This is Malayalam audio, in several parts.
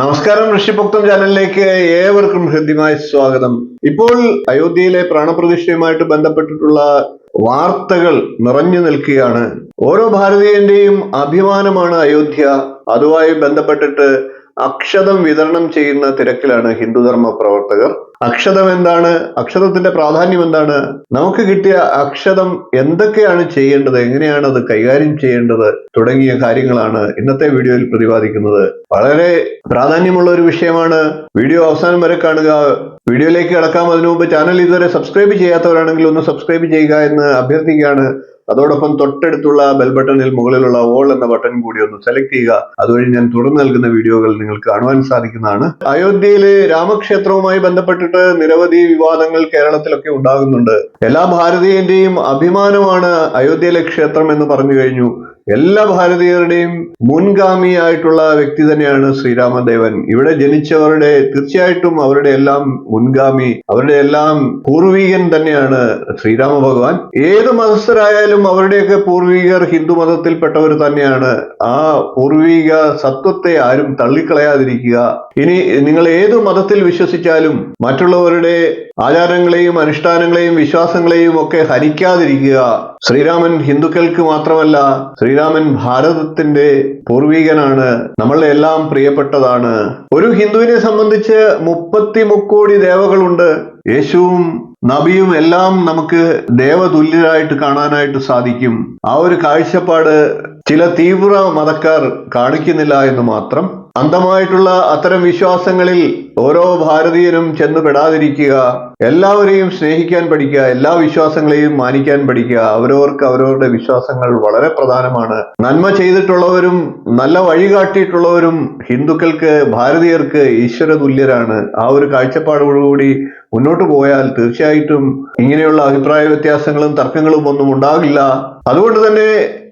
നമസ്കാരം ഋഷിഭക്തം ചാനലിലേക്ക് ഏവർക്കും ഹൃദ്യമായ സ്വാഗതം. ഇപ്പോൾ അയോധ്യയിലെ പ്രാണപ്രതിഷ്ഠയുമായിട്ട് ബന്ധപ്പെട്ടിട്ടുള്ള വാർത്തകൾ നിറഞ്ഞു നിൽക്കുകയാണ്. ഓരോ ഭാരതീയന്റെയും അഭിമാനമാണ് അയോധ്യ. അതുമായി ബന്ധപ്പെട്ടിട്ട് അക്ഷതം വിതരണം ചെയ്യുന്ന തിരക്കിലാണ് ഹിന്ദുധർമ്മ പ്രവർത്തകർ. അക്ഷതം എന്താണ്? അക്ഷതത്തിന്റെ പ്രാധാന്യം എന്താണ്? നമുക്ക് കിട്ടിയ അക്ഷതം എന്തൊക്കെയാണ് ചെയ്യേണ്ടത്? എങ്ങനെയാണ് അത് കൈകാര്യം ചെയ്യേണ്ടത്? തുടങ്ങിയ കാര്യങ്ങളാണ് ഇന്നത്തെ വീഡിയോയിൽ പ്രതിപാദിക്കുന്നത്. വളരെ പ്രാധാന്യമുള്ള ഒരു വിഷയമാണ്. വീഡിയോ അവസാനം വരെ കാണുക. വീഡിയോയിലേക്ക് കടക്കാം. അതിനു മുമ്പ് ചാനൽ ഇതുവരെ സബ്സ്ക്രൈബ് ചെയ്യാത്തവരാണെങ്കിൽ ഒന്ന് സബ്സ്ക്രൈബ് ചെയ്യുക എന്ന് അഭ്യർത്ഥിക്കുകയാണ്. അതോടൊപ്പം തൊട്ടടുത്തുള്ള ബെൽ ബട്ടണിൽ മുകളിലുള്ള ഓൾ എന്ന ബട്ടൺ കൂടി ഒന്ന് സെലക്ട് ചെയ്യുക. അതുവഴി ഞാൻ തുടർന്ന് നൽകുന്ന വീഡിയോകൾ നിങ്ങൾക്ക് കാണുവാൻ സാധിക്കുന്നതാണ്. അയോധ്യയിലെ രാമക്ഷേത്രവുമായി ബന്ധപ്പെട്ടിട്ട് നിരവധി വിവാദങ്ങൾ കേരളത്തിലൊക്കെ ഉണ്ടാകുന്നുണ്ട്. എല്ലാ ഭാരതീയന്റെയും അഭിമാനമാണ് അയോധ്യയിലെ ക്ഷേത്രം എന്ന് പറഞ്ഞു കഴിഞ്ഞു. എല്ലാ ഭാരതീയരുടെയും മുൻഗാമിയായിട്ടുള്ള വ്യക്തി തന്നെയാണ് ശ്രീരാമദേവൻ. ഇവിടെ ജനിച്ചവരുടെ തീർച്ചയായിട്ടും അവരുടെ എല്ലാം മുൻഗാമി അവരുടെ എല്ലാം പൂർവീകൻ തന്നെയാണ് ശ്രീരാമ ഭഗവാൻ ഏത് മതസ്ഥരായാലും അവരുടെയൊക്കെ പൂർവീകർ ഹിന്ദു മതത്തിൽപ്പെട്ടവർ തന്നെയാണ്. ആ പൂർവീക സത്വത്തെ ആരും തള്ളിക്കളയാതിരിക്കുക. ഇനി നിങ്ങൾ ഏത് മതത്തിൽ വിശ്വസിച്ചാലും മറ്റുള്ളവരുടെ ആചാരങ്ങളെയും അനുഷ്ഠാനങ്ങളെയും വിശ്വാസങ്ങളെയും ഒക്കെ ഹരിക്കാതിരിക്കുക. ശ്രീരാമൻ ഹിന്ദുക്കൾക്ക് മാത്രമല്ല ശ്രീരാമൻ ഭാരതത്തിന്റെ പൂർവികനാണ്. നമ്മളുടെ എല്ലാം പ്രിയപ്പെട്ടതാണ്. ഒരു ഹിന്ദുവിനെ സംബന്ധിച്ച് മുപ്പത്തി മുക്കോടി ദേവകളുണ്ട്. യേശുവും നബിയും എല്ലാം നമുക്ക് ദേവതുല്യരായിട്ട് കാണാനായിട്ട് സാധിക്കും. ആ ഒരു കാഴ്ചപ്പാട് ചില തീവ്ര മതക്കാർ കാണിക്കുന്നില്ല എന്ന് മാത്രം അന്ധമായിട്ടുള്ള അത്തരം വിശ്വാസങ്ങളിൽ ഓരോ ഭാരതീയനും ചെന്ന് പെടാതിരിക്കുക എല്ലാവരെയും സ്നേഹിക്കാൻ പഠിക്കുക എല്ലാ വിശ്വാസങ്ങളെയും മാനിക്കാൻ പഠിക്കുക അവരവർക്ക് അവരവരുടെ വിശ്വാസങ്ങൾ വളരെ പ്രധാനമാണ്. നന്മ ചെയ്തിട്ടുള്ളവരും നല്ല വഴി കാട്ടിയിട്ടുള്ളവരും ഹിന്ദുക്കൾക്ക് ഭാരതീയർക്ക് ഈശ്വര തുല്യരാണ് ആ ഒരു കാഴ്ചപ്പാടോടുകൂടി മുന്നോട്ട് പോയാൽ തീർച്ചയായിട്ടും ഇങ്ങനെയുള്ള അഭിപ്രായ വ്യത്യാസങ്ങളും തർക്കങ്ങളും ഒന്നും ഉണ്ടാകില്ല. അതുകൊണ്ട് തന്നെ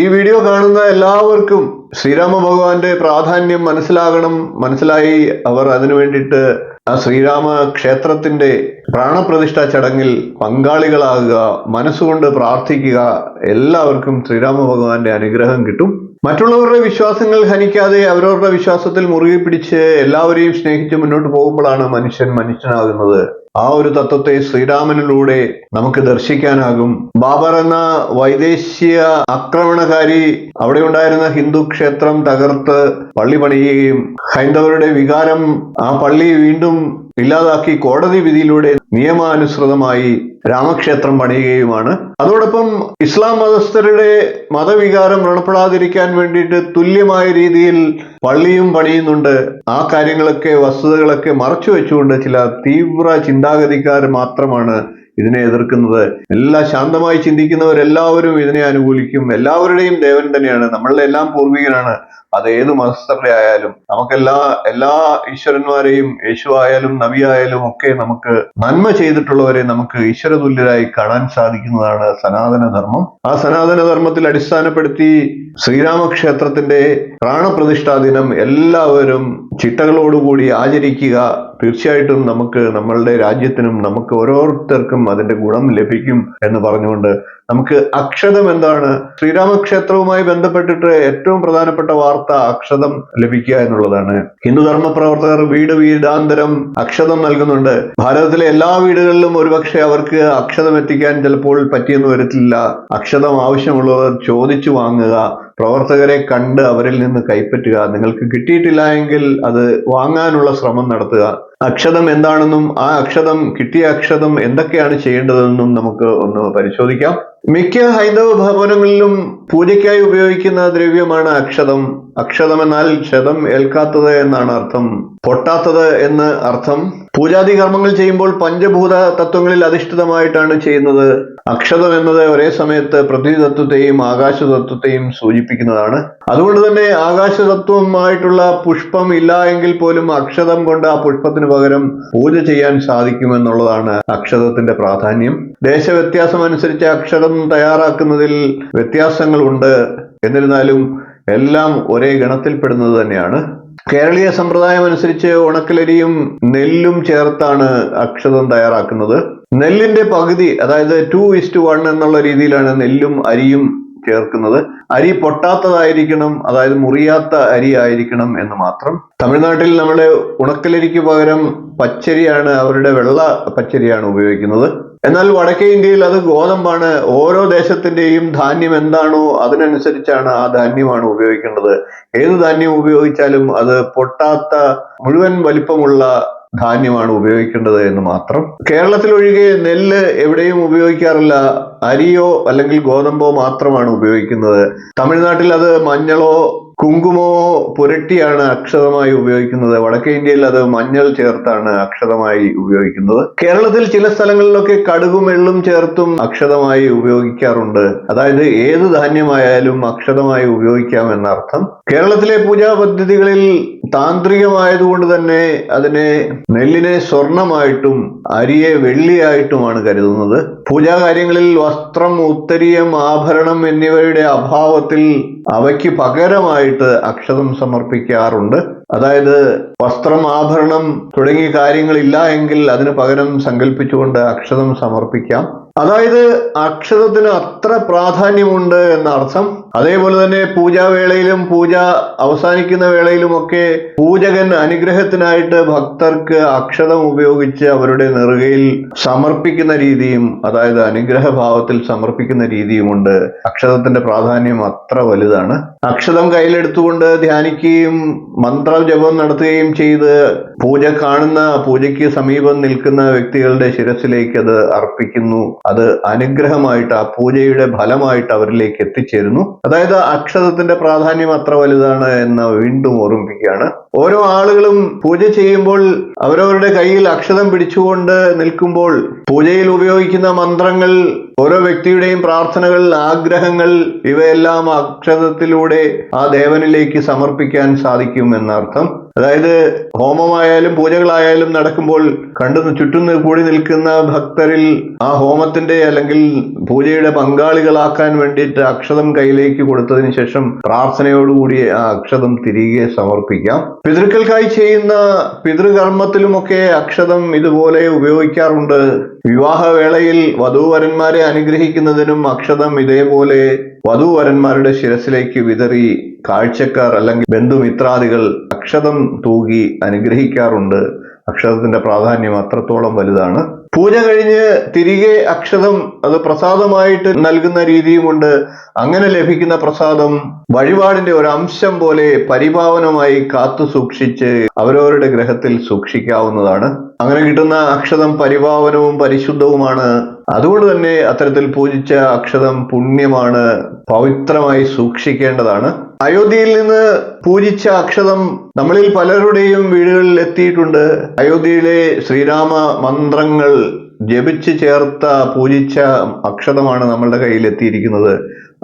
ഈ വീഡിയോ കാണുന്ന എല്ലാവർക്കും ശ്രീരാമ ഭഗവാന്റെ പ്രാധാന്യം മനസ്സിലാകണം. മനസ്സിലായി അവർ അതിനു വേണ്ടിയിട്ട് ആ ശ്രീരാമ ക്ഷേത്രത്തിന്റെ പ്രാണപ്രതിഷ്ഠാ ചടങ്ങിൽ പങ്കാളികളാകുക മനസ്സുകൊണ്ട് പ്രാർത്ഥിക്കുക. എല്ലാവർക്കും ശ്രീരാമ ഭഗവാന്റെ അനുഗ്രഹം കിട്ടും. മറ്റുള്ളവരുടെ വിശ്വാസങ്ങൾ ഹനിക്കാതെ അവരവരുടെ വിശ്വാസത്തിൽ മുറുകെ പിടിച്ച് എല്ലാവരെയും സ്നേഹിച്ച് മുന്നോട്ട് പോകുമ്പോഴാണ് മനുഷ്യൻ മനുഷ്യനാകുന്നത്. ആ ഒരു തത്വത്തെ ശ്രീരാമനിലൂടെ നമുക്ക് ദർശിക്കാനാകും. ബാബർ എന്ന വൈദേശീയ ആക്രമണകാരി അവിടെ ഉണ്ടായിരുന്ന ഹിന്ദു ക്ഷേത്രം തകർത്ത് പള്ളി പണിയുകയും ഹൈന്ദവരുടെ വികാരം ആ പള്ളി വീണ്ടും ഇല്ലാതാക്കി കോടതി വിധിയിലൂടെ നിയമാനുസൃതമായി രാമക്ഷേത്രം പണിയുകയുമാണ്. അതോടൊപ്പം ഇസ്ലാം മതസ്ഥരുടെ മതവികാരം വ്രണപ്പെടാതിരിക്കാൻ വേണ്ടിയിട്ട് തുല്യമായ രീതിയിൽ പള്ളിയും പണിയുന്നുണ്ട്. ആ കാര്യങ്ങളൊക്കെ വസ്തുതകളൊക്കെ മറച്ചു വെച്ചുകൊണ്ട് ചില തീവ്ര ചിന്താഗതിക്കാർ മാത്രമാണ് ഇതിനെ എതിർക്കുന്നത്. എല്ലാ ശാന്തമായി ചിന്തിക്കുന്നവരെല്ലാവരും ഇതിനെ അനുകൂലിക്കും. എല്ലാവരുടെയും ദേവൻ തന്നെയാണ്. നമ്മളുടെ എല്ലാം പൂർവികനാണ്. അത് ഏത് മതസ്ഥരുടെ ആയാലും നമുക്കെല്ലാ എല്ലാ ഈശ്വരന്മാരെയും യേശു ആയാലും നബി ആയാലും ഒക്കെ നമുക്ക് നന്മ ചെയ്തിട്ടുള്ളവരെ നമുക്ക് ഈശ്വര തുല്യരായി കാണാൻ സാധിക്കുന്നതാണ് സനാതന ധർമ്മം ആ സനാതന ധർമ്മത്തിൽ അടിസ്ഥാനപ്പെടുത്തി ശ്രീരാമക്ഷേത്രത്തിന്റെ പ്രാണപ്രതിഷ്ഠാ ദിനം എല്ലാവരും ചിട്ടകളോടുകൂടി ആചരിക്കുക. തീർച്ചയായിട്ടും നമുക്ക് നമ്മളുടെ രാജ്യത്തിനും നമുക്ക് ഓരോരുത്തർക്കും അതിന്റെ ഗുണം ലഭിക്കും എന്ന് പറഞ്ഞുകൊണ്ട് നമുക്ക് അക്ഷതം എന്താണ്? ശ്രീരാമക്ഷേത്രവുമായി ബന്ധപ്പെട്ടിട്ട് ഏറ്റവും പ്രധാനപ്പെട്ട വാർത്ത അക്ഷതം ലഭിക്കുക എന്നുള്ളതാണ്. ഹിന്ദുധർമ്മ പ്രവർത്തകർ വീട് വീടാന്തരം അക്ഷതം നൽകുന്നുണ്ട്. ഭാരതത്തിലെ എല്ലാ വീടുകളിലും ഒരുപക്ഷെ അവർക്ക് അക്ഷതം എത്തിക്കാൻ ചിലപ്പോൾ പറ്റിയെന്ന് വരത്തില്ല. അക്ഷതം ആവശ്യമുള്ളവർ ചോദിച്ചു വാങ്ങുക പ്രവർത്തകരെ കണ്ട് അവരിൽ നിന്ന് കൈപ്പറ്റുക. നിങ്ങൾക്ക് കിട്ടിയിട്ടില്ല എങ്കിൽ അത് വാങ്ങാനുള്ള ശ്രമം നടത്തുക. അക്ഷതം എന്താണെന്നും ആ അക്ഷതം കിട്ടിയ അക്ഷതം എന്തൊക്കെയാണ് ചെയ്യേണ്ടതെന്നും നമുക്ക് ഒന്ന് പരിശോധിക്കാം. മിക്ക ഹൈന്ദവ ഭവനങ്ങളിലും പൂജയ്ക്കായി ഉപയോഗിക്കുന്ന ദ്രവ്യമാണ് അക്ഷതം. അക്ഷതം എന്നാൽ ക്ഷതം ഏൽക്കാത്തത് എന്നാണ് അർത്ഥം. പൊട്ടാത്തത് എന്ന് അർത്ഥം. പൂജാതി കർമ്മങ്ങൾ ചെയ്യുമ്പോൾ പഞ്ചഭൂത തത്വങ്ങളിൽ അധിഷ്ഠിതമായിട്ടാണ് ചെയ്യുന്നത്. അക്ഷതം എന്നത് ഒരേ സമയത്ത് പൃഥ്വിതത്വത്തെയും ആകാശ സൂചിപ്പിക്കുന്നതാണ്. അതുകൊണ്ട് തന്നെ ആകാശതത്വമായിട്ടുള്ള പുഷ്പം ഇല്ല എങ്കിൽ പോലും അക്ഷതം കൊണ്ട് ആ പുഷ്പത്തിന് പകരം പൂജ ചെയ്യാൻ സാധിക്കുമെന്നുള്ളതാണ് അക്ഷതത്തിന്റെ പ്രാധാന്യം. ദേശവ്യത്യാസം അനുസരിച്ച് അക്ഷരം തയ്യാറാക്കുന്നതിൽ വ്യത്യാസങ്ങളുണ്ട്. എന്നിരുന്നാലും എല്ലാം ഒരേ ഗണത്തിൽപ്പെടുന്നത് തന്നെയാണ്. കേരളീയ സമ്പ്രദായം അനുസരിച്ച് ഉണക്കലരിയും നെല്ലും ചേർത്താണ് അക്ഷതം തയ്യാറാക്കുന്നത്. നെല്ലിന്റെ പകുതി അതായത് ടു ഇസ്റ്റ് വൺ എന്നുള്ള രീതിയിലാണ് നെല്ലും അരിയും ചേർക്കുന്നത്. അരി പൊട്ടാത്തതായിരിക്കണം അതായത് മുറിയാത്ത അരി ആയിരിക്കണം എന്ന് മാത്രം. തമിഴ്നാട്ടിൽ നമ്മുടെ ഉണക്കലരിക്ക് പകരം പച്ചരിയാണ് അവരുടെ വെള്ള പച്ചരിയാണ് ഉപയോഗിക്കുന്നത്. എന്നാൽ വടക്കേ ഇന്ത്യയിൽ അത് ഗോതമ്പാണ്. ഓരോ ദേശത്തിന്റെയും ധാന്യം എന്താണോ അതിനനുസരിച്ചാണ് ആ ധാന്യമാണ് ഉപയോഗിക്കേണ്ടത്. ഏത് ധാന്യം ഉപയോഗിച്ചാലും അത് പൊട്ടാത്ത മുഴുവൻ വലിപ്പമുള്ള ധാന്യമാണ് ഉപയോഗിക്കേണ്ടത് എന്ന് മാത്രം. കേരളത്തിൽ ഒഴികെ നെല്ല് എവിടെയും ഉപയോഗിക്കാറില്ല. അരിയോ അല്ലെങ്കിൽ ഗോതമ്പോ മാത്രമാണ് ഉപയോഗിക്കുന്നത്. തമിഴ്നാട്ടിൽ അത് മഞ്ഞളോ കുങ്കുമോ പുരട്ടിയാണ് അക്ഷതമായി ഉപയോഗിക്കുന്നത്. വടക്കേ ഇന്ത്യയിൽ അത് മഞ്ഞൾ ചേർത്താണ് അക്ഷതമായി ഉപയോഗിക്കുന്നത്. കേരളത്തിൽ ചില സ്ഥലങ്ങളിലൊക്കെ കടുകും എള്ളും ചേർത്തും അക്ഷതമായി ഉപയോഗിക്കാറുണ്ട്. അതായത് ഏത് ധാന്യമായാലും അക്ഷതമായി ഉപയോഗിക്കാം എന്നർത്ഥം കേരളത്തിലെ പൂജാ പദ്ധതികളിൽ താന്ത്രികമായതുകൊണ്ട് തന്നെ അതിനെ നെല്ലിനെ സ്വർണമായിട്ടും അരിയെ വെള്ളിയായിട്ടുമാണ് കരുതുന്നത്. പൂജാ കാര്യങ്ങളിൽ വസ്ത്രം ഉത്തരീയം ആഭരണം എന്നിവയുടെ അഭാവത്തിൽ അവയ്ക്ക് പകരമായിട്ട് അക്ഷതം സമർപ്പിക്കാറുണ്ട്. അതായത് വസ്ത്രം ആഭരണം തുടങ്ങിയ കാര്യങ്ങളില്ല എങ്കിൽ അതിന് പകരം സങ്കല്പിച്ചുകൊണ്ട് അക്ഷതം സമർപ്പിക്കാം. അതായത് അക്ഷതത്തിന് അത്ര പ്രാധാന്യമുണ്ട് എന്ന അർത്ഥം അതേപോലെ തന്നെ പൂജാവേളയിലും പൂജ അവസാനിക്കുന്ന വേളയിലുമൊക്കെ പൂജകൻ അനുഗ്രഹത്തിനായിട്ട് ഭക്തർക്ക് അക്ഷതം ഉപയോഗിച്ച് അവരുടെ നെറുകയിൽ സമർപ്പിക്കുന്ന രീതിയും അതായത് അനുഗ്രഹഭാവത്തിൽ സമർപ്പിക്കുന്ന രീതിയുമുണ്ട്. അക്ഷതത്തിന്റെ പ്രാധാന്യം അത്ര വലുതാണ്. അക്ഷതം കയ്യിലെടുത്തുകൊണ്ട് ധ്യാനിക്കുകയും മന്ത്രജപം നടത്തുകയും ചെയ്ത് പൂജ കാണുന്ന പൂജയ്ക്ക് സമീപം നിൽക്കുന്ന വ്യക്തികളുടെ ശിരസിലേക്ക് അത് അർപ്പിക്കുന്നു. അത് അനുഗ്രഹമായിട്ട് ആ പൂജയുടെ ഫലമായിട്ട് അവരിലേക്ക് എത്തിച്ചേരുന്നു. അതായത് അക്ഷതത്തിന്റെ പ്രാധാന്യം അത്ര വലുതാണ് എന്ന് വീണ്ടും ഓർമ്മിപ്പിക്കുകയാണ്. ഓരോ ആളുകളും പൂജ ചെയ്യുമ്പോൾ അവരവരുടെ കയ്യിൽ അക്ഷതം പിടിച്ചുകൊണ്ട് നിൽക്കുമ്പോൾ പൂജയിൽ ഉപയോഗിക്കുന്ന മന്ത്രങ്ങൾ ഓരോ വ്യക്തിയുടെയും പ്രാർത്ഥനകൾ ആഗ്രഹങ്ങൾ ഇവയെല്ലാം അക്ഷതത്തിലൂടെ ആ ദേവനിലേക്ക് സമർപ്പിക്കാൻ സാധിക്കും എന്നർത്ഥം. അതായത് ഹോമമായാലും പൂജകളായാലും നടക്കുമ്പോൾ കണ്ടു ചുറ്റും കൂടി നിൽക്കുന്ന ഭക്തരിൽ ആ ഹോമത്തിന്റെ അല്ലെങ്കിൽ പൂജയുടെ പങ്കാളികളാക്കാൻ വേണ്ടിയിട്ട് അക്ഷതം കയ്യിലേക്ക് കൊടുത്തതിന് ശേഷം പ്രാർത്ഥനയോടുകൂടി ആ അക്ഷതം തിരികെ സമർപ്പിക്കാം. പിതൃക്കൾക്കായി ചെയ്യുന്ന പിതൃകർമ്മത്തിലുമൊക്കെ അക്ഷതം ഇതുപോലെ ഉപയോഗിക്കാറുണ്ട്. വിവാഹവേളയിൽ വധൂവരന്മാരെ അനുഗ്രഹിക്കുന്നതിനും അക്ഷതം ഇതേപോലെ വധൂവരന്മാരുടെ ശിരസിലേക്ക് വിതറി കാഴ്ചക്കാർ അല്ലെങ്കിൽ ബന്ധുമിത്രാദികൾ അക്ഷതം തൂകി അനുഗ്രഹിക്കാറുണ്ട്. അക്ഷതത്തിന്റെ പ്രാധാന്യം അത്രത്തോളം വലുതാണ്. പൂജ കഴിഞ്ഞ് തിരികെ അക്ഷതം അത് പ്രസാദമായിട്ട് നൽകുന്ന രീതിയുമുണ്ട്. അങ്ങനെ ലഭിക്കുന്ന പ്രസാദം വഴിപാടിന്റെ ഒരു അംശം പോലെ പരിപാവനമായി കാത്തു സൂക്ഷിച്ച് അവരവരുടെ ഗ്രഹത്തിൽ സൂക്ഷിക്കാവുന്നതാണ്. അങ്ങനെ കിട്ടുന്ന അക്ഷതം പരിപാവനവും പരിശുദ്ധവുമാണ്. അതുകൊണ്ട് തന്നെ അത്തരത്തിൽ പൂജിച്ച അക്ഷതം പുണ്യമാണ് പവിത്രമായി സൂക്ഷിക്കേണ്ടതാണ്. അയോധ്യയിൽ നിന്ന് പൂജിച്ച അക്ഷതം നമ്മളിൽ പലരുടെയും വീടുകളിൽ എത്തിയിട്ടുണ്ട്. അയോധ്യയിലെ ശ്രീരാമ മന്ത്രങ്ങൾ ജപിച്ച് ചേർത്ത പൂജിച്ച അക്ഷതമാണ് നമ്മളുടെ കയ്യിൽ എത്തിയിരിക്കുന്നത്.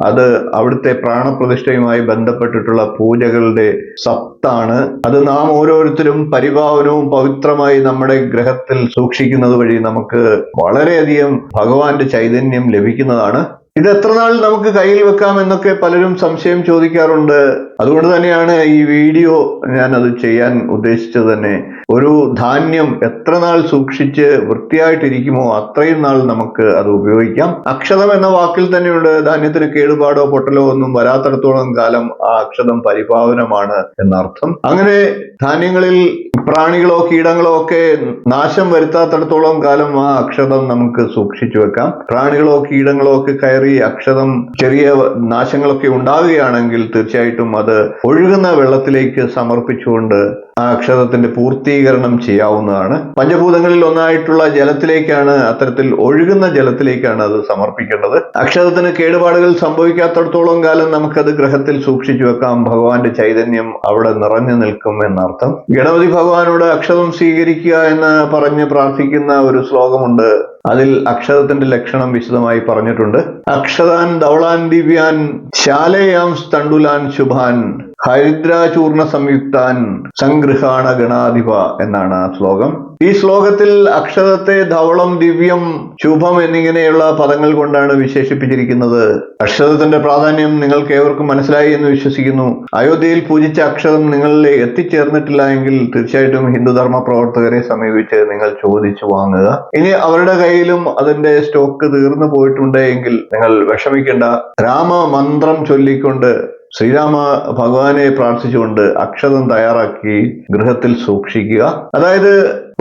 അത് അവിടുത്തെ പ്രാണപ്രതിഷ്ഠയുമായി ബന്ധപ്പെട്ടിട്ടുള്ള പൂജകളുടെ സത്താണ് അത് നാം ഓരോരുത്തരും പരിഭാവനവും പവിത്രമായി നമ്മുടെ ഗ്രഹത്തിൽ സൂക്ഷിക്കുന്നത് വഴി നമുക്ക് വളരെയധികം ഭഗവാന്റെ ചൈതന്യം ലഭിക്കുന്നതാണ്. ഇത് എത്ര നാൾ നമുക്ക് കയ്യിൽ വെക്കാം എന്നൊക്കെ പലരും സംശയം ചോദിക്കാറുണ്ട്. അതുകൊണ്ട് തന്നെയാണ് ഈ വീഡിയോ ഞാൻ അത് ചെയ്യാൻ ഉദ്ദേശിച്ചത് തന്നെ. ഒരു ധാന്യം എത്ര നാൾ സൂക്ഷിച്ച് വൃത്തിയായിട്ടിരിക്കുമോ അത്രയും നാൾ നമുക്ക് അത് ഉപയോഗിക്കാം. അക്ഷതം എന്ന വാക്കിൽ തന്നെയുണ്ട്. ധാന്യത്തിന് കേടുപാടോ പൊട്ടലോ ഒന്നും വരാത്തിടത്തോളം കാലം ആ അക്ഷതം പരിപാവനമാണ് എന്നർത്ഥം. അങ്ങനെ ധാന്യങ്ങളിൽ പ്രാണികളോ കീടങ്ങളോ ഒക്കെ നാശം വരുത്താത്തടത്തോളം കാലം ആ അക്ഷതം നമുക്ക് സൂക്ഷിച്ചു വെക്കാം. പ്രാണികളോ കീടങ്ങളോ ഒക്കെ കയറി അക്ഷതം ചെറിയ നാശങ്ങളൊക്കെ ഉണ്ടാവുകയാണെങ്കിൽ തീർച്ചയായിട്ടും അത് ഒഴുകുന്ന വെള്ളത്തിലേക്ക് സമർപ്പിച്ചുകൊണ്ട് ആ അക്ഷതത്തിന്റെ പൂർത്തീകരണം ചെയ്യാവുന്നതാണ്. പഞ്ചഭൂതങ്ങളിൽ ഒന്നായിട്ടുള്ള ജലത്തിലേക്കാണ് അത്തരത്തിൽ ഒഴുകുന്ന ജലത്തിലേക്കാണ് അത് സമർപ്പിക്കേണ്ടത്. അക്ഷതത്തിന് കേടുപാടുകൾ സംഭവിക്കാത്തടത്തോളം കാലം നമുക്കത് ഗ്രഹത്തിൽ സൂക്ഷിച്ചു വെക്കാം. ഭഗവാന്റെ ചൈതന്യം അവിടെ നിറഞ്ഞു നിൽക്കും എന്നർത്ഥം. ഗണപതി ഭഗവാനോട് അക്ഷതം സ്വീകരിക്കുക എന്ന് പറഞ്ഞ് പ്രാർത്ഥിക്കുന്ന ഒരു ശ്ലോകമുണ്ട്. അതിൽ അക്ഷരത്തിന്റെ ലക്ഷണം വിശദമായി പറഞ്ഞിട്ടുണ്ട്. അക്ഷതാൻ ധവളാൻ ദിവ്യാൻ ശാലയാം സ്തണ്ടുലാൻ ശുഭാൻ. ഹരിദ്രാചൂർണ സംയുക്താൻ സംഗൃഹാണ ഗണാധിപ എന്നാണ് ആ ശ്ലോകം. ഈ ശ്ലോകത്തിൽ അക്ഷരത്തെ ധവളം ദിവ്യം ശുഭം എന്നിങ്ങനെയുള്ള പദങ്ങൾ കൊണ്ടാണ് വിശേഷിപ്പിച്ചിരിക്കുന്നത്. അക്ഷരത്തിന്റെ പ്രാധാന്യം നിങ്ങൾക്ക് ഏവർക്കും മനസ്സിലായി എന്ന് വിശ്വസിക്കുന്നു. അയോധ്യയിൽ പൂജിച്ച അക്ഷരം നിങ്ങളിൽ എത്തിച്ചേർന്നിട്ടില്ല എങ്കിൽ തീർച്ചയായിട്ടും ഹിന്ദുധർമ്മ പ്രവർത്തകരെ സമീപിച്ച് നിങ്ങൾ ചോദിച്ചു വാങ്ങുക. ഇനി അവരുടെ കയ്യിലും അതിന്റെ സ്റ്റോക്ക് തീർന്നു പോയിട്ടുണ്ട് എങ്കിൽ നിങ്ങൾ വിഷമിക്കേണ്ട. രാമമന്ത്രം ചൊല്ലിക്കൊണ്ട് ശ്രീരാമ ഭഗവാനെ പ്രാർത്ഥിച്ചുകൊണ്ട് അക്ഷതം തയ്യാറാക്കി ഗൃഹത്തിൽ സൂക്ഷിക്കുക. അതായത്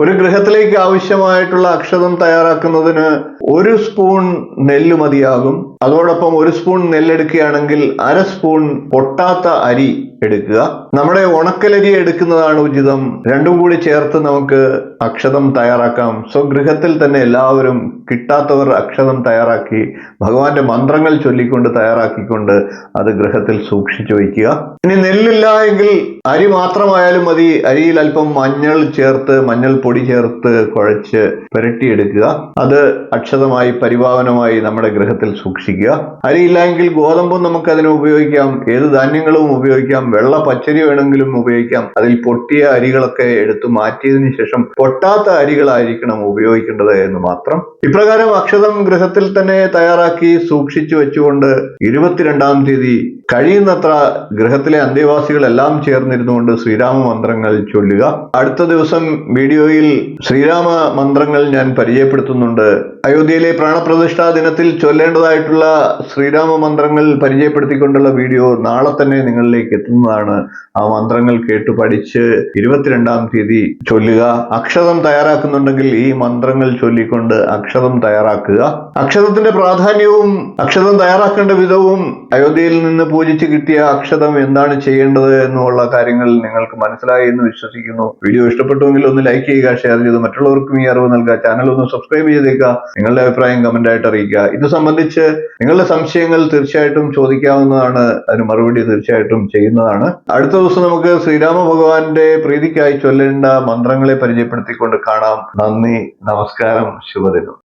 ഒരു ഗൃഹത്തിലേക്ക് ആവശ്യമായിട്ടുള്ള അക്ഷതം തയ്യാറാക്കുന്നതിന് ഒരു സ്പൂൺ നെല്ല് മതിയാകും. അതോടൊപ്പം ഒരു സ്പൂൺ നെല്ലെടുക്കുകയാണെങ്കിൽ അര സ്പൂൺ പൊട്ടാത്ത അരി എടുക്കുക. നമ്മുടെ ഉണക്കലരി എടുക്കുന്നതാണ് ഉചിതം. രണ്ടും കൂടി ചേർത്ത് നമുക്ക് അക്ഷതം തയ്യാറാക്കാം. സോ ഗൃഹത്തിൽ തന്നെ എല്ലാവരും കിട്ടാത്തവർ അക്ഷതം തയ്യാറാക്കി ഭഗവാന്റെ മന്ത്രങ്ങൾ ചൊല്ലിക്കൊണ്ട് തയ്യാറാക്കിക്കൊണ്ട് അത് ഗൃഹത്തിൽ സൂക്ഷിച്ചു വയ്ക്കുക. ഇനി നെല്ലില്ല എങ്കിൽ അരി മാത്രമായാലും മതി. അരിയിൽ അല്പം മഞ്ഞൾ ചേർത്ത് മഞ്ഞൾ പൊടി ചേർത്ത് കുഴച്ച് പുരട്ടിയെടുക്കുക. അത് അക്ഷതമായി പരിപാവനമായി നമ്മുടെ ഗൃഹത്തിൽ സൂക്ഷിക്കുക അരിയില്ല എങ്കിൽ ഗോതമ്പും നമുക്ക് അതിന് ഉപയോഗിക്കാം. ഏത് ധാന്യങ്ങളും ഉപയോഗിക്കാം. വെള്ള പച്ചരി വേണമെങ്കിലും ഉപയോഗിക്കാം. അതിൽ പൊട്ടിയ അരികളൊക്കെ എടുത്തു മാറ്റിയതിന് ശേഷം പൊട്ടാത്ത അരികളായിരിക്കണം ഉപയോഗിക്കേണ്ടത് എന്ന് മാത്രം. ഇപ്രകാരം അക്ഷതം ഗൃഹത്തിൽ തന്നെ തയ്യാറാക്കി സൂക്ഷിച്ചു വെച്ചുകൊണ്ട് ഇരുപത്തിരണ്ടാം തീയതി കഴിയുന്നത്ര ഗൃഹത്തിലെ അന്തേവാസികളെല്ലാം ചേർന്നിരുന്നുകൊണ്ട് ശ്രീരാമ മന്ത്രങ്ങൾ ചൊല്ലുക. അടുത്ത ദിവസം വീഡിയോയിൽ ശ്രീരാമ മന്ത്രങ്ങൾ ഞാൻ പരിചയപ്പെടുത്തുന്നുണ്ട്. അയോധ്യയിലെ പ്രാണപ്രതിഷ്ഠാ ദിനത്തിൽ ചൊല്ലേണ്ടതായിട്ടുള്ള ശ്രീരാമ മന്ത്രങ്ങൾ പരിചയപ്പെടുത്തിക്കൊണ്ടുള്ള വീഡിയോ നാളെ തന്നെ നിങ്ങളിലേക്ക് എത്തുന്നതാണ്. ആ മന്ത്രങ്ങൾ കേട്ട് പഠിച്ച് ഇരുപത്തിരണ്ടാം തീയതി ചൊല്ലുക. അക്ഷതം തയ്യാറാക്കുന്നുണ്ടെങ്കിൽ ഈ മന്ത്രങ്ങൾ ചൊല്ലിക്കൊണ്ട് അക്ഷതം തയ്യാറാക്കുക. അക്ഷതത്തിന്റെ പ്രാധാന്യവും അക്ഷതം തയ്യാറാക്കേണ്ട വിധവും അയോധ്യയിൽ നിന്ന് പൂജിച്ച് കിട്ടിയ അക്ഷതം എന്താണ് ചെയ്യേണ്ടത് എന്നുള്ള കാര്യങ്ങൾ നിങ്ങൾക്ക് മനസ്സിലായി എന്ന് വിശ്വസിക്കുന്നു. വീഡിയോ ഇഷ്ടപ്പെട്ടുവെങ്കിൽ ഒന്ന് ലൈക്ക് ചെയ്യുക ഷെയർ ചെയ്ത് മറ്റുള്ളവർക്കും ഈ അറിവ് നൽകുക. ചാനൽ ഒന്ന് സബ്സ്ക്രൈബ് ചെയ്തേക്കുക. നിങ്ങളുടെ അഭിപ്രായം കമന്റ് ആയിട്ട് അറിയിക്കുക. ഇത് സംബന്ധിച്ച് നിങ്ങളുടെ സംശയങ്ങൾ തീർച്ചയായിട്ടും ചോദിക്കാവുന്നതാണ്. അതിന് മറുപടി തീർച്ചയായിട്ടും ചെയ്യുന്നതാണ്. അടുത്ത ദിവസം നമുക്ക് ശ്രീരാമ ഭഗവാന്റെ പ്രീതിക്കായി ചൊല്ലേണ്ട മന്ത്രങ്ങളെ പരിചയപ്പെടുത്തിക്കൊണ്ട് കാണാം. നന്ദി നമസ്കാരം ശുഭദിനം.